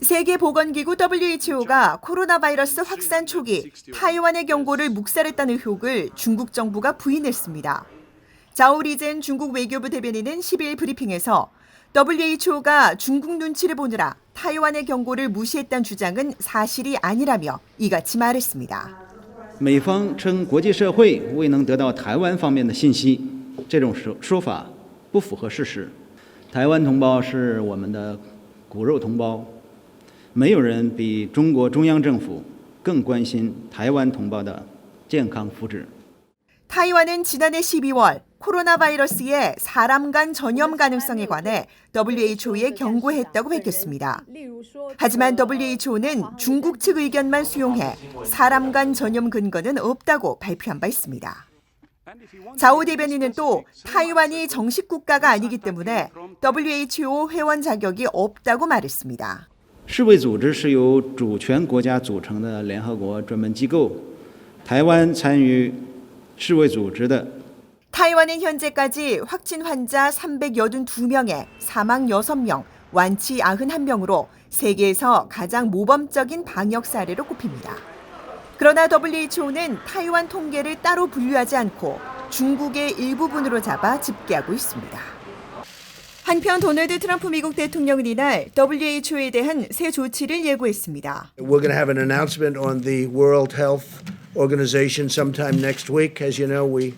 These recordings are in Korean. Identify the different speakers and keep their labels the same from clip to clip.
Speaker 1: 세계보건기구 WHO가 코로나 바이러스 확산 초기 타이완의 경고를 묵살했다는 의혹을 중국 정부가 부인했습니다. 자오리젠 중국 외교부 대변인은 10일 브리핑에서 WHO가 중국 눈치를 보느라 타이완의 경고를 무시했다는 주장은 사실이 아니라며 이같이 말했습니다.
Speaker 2: 美方称国际社会未能得到台湾方面的信息，这种说说法不符合事实。台湾同胞是我们的骨肉同胞， 没有人比中国中央政府更关心台湾同胞的健康福祉。
Speaker 1: 타이완은 지난해 12월 코로나 바이러스의 사람 간 전염 가능성에 관해 WHO에 경고했다고 밝혔습니다. 하지만 WHO는 중국 측 의견만 수용해 사람 간 전염 근거는 없다고 발표한 바 있습니다. 자오 대변인은 또 타이완이 정식 국가가 아니기 때문에 WHO 회원 자격이 없다고 말했습니다.
Speaker 2: 世卫组织是由主权国家组成的联合国专门机构，台湾参与世卫组织的
Speaker 1: 타이완은 현재까지 확진 환자 382명에 사망 6명, 완치 91명으로 세계에서 가장 모범적인 방역 사례로 꼽힙니다. 그러나 WHO는 타이완 통계를 따로 분류하지 않고 중국의 일부분으로 잡아 집계하고 있습니다. 한편 도널드 트럼프 미국 대통령은 이날 WHO에 대한 새 조치를 예고했습니다.
Speaker 3: We're going to have an announcement on the World Health Organization sometime next week. As you know, we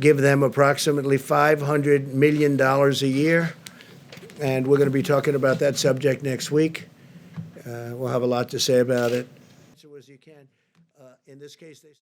Speaker 3: give them approximately $500 million a year, and we're going to be talking about that subject next week. Uh, we'll have a lot to say about it. So, as you can, uh, in this case, they.